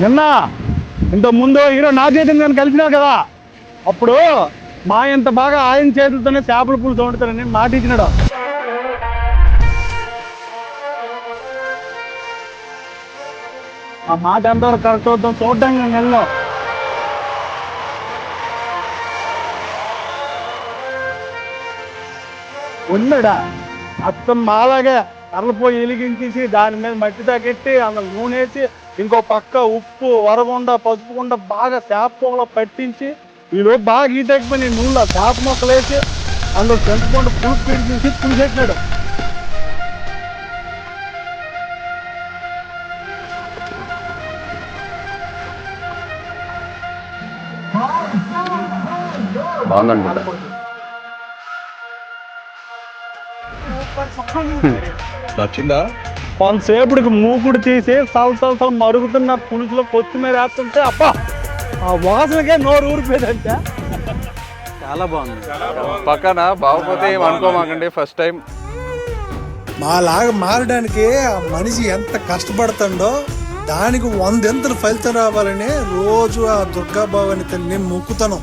నిన్న ఇంత ముందు హీరో నా గారిని నేను కలిసినావు కదా అప్పుడు మా ఇంత బాగా ఆయన చేతులతోనే చేపల పూలు వండుతానని మాట ఇచ్చినాడు. ఆ మాట ఎంతవరకు కరెక్ట్ అవుతాం చూడటం వెళ్ళాం ఉన్నాడా? అత్తం మాలాగే కర్రపోయి వెలిగించేసి దాని మీద మట్టి తగ్గెట్టి అందులో నూనె వేసి ఇంకో పక్క ఉప్పు వరగుండ పసుపు గుండ బాగా చేప పొగలో పట్టించి ఈరోజు బాగా ఈత ఎక్కిపోయి నూనెలో చేప మొక్కలు వేసి అందులో చింతపండు పులుసు పిడిచేసి పులిసెట్టినాడు బాగుందనుకుంటా నచ్చిందా? కొంతసేపటికి మూకుడు తీసి సల సల సల మరుగుతున్న పులుసులో కొత్తిమీర వేస్తుంటే అబ్బా! ఆ వాసనకే నోరు ఊరిపోయిందంటే. చాలా బాగుంది. పక్కన బాగోపోతే ఏం అనుకోమాకండి ఫస్ట్ టైం మాలాగా మారడానికి ఆ మనిషి ఎంత కష్టపడుతుండో దానికి వందెంతలు ఫలితం రావాలని రోజు ఆ దుర్గాబాబాని తల్లిని మొక్కుతాను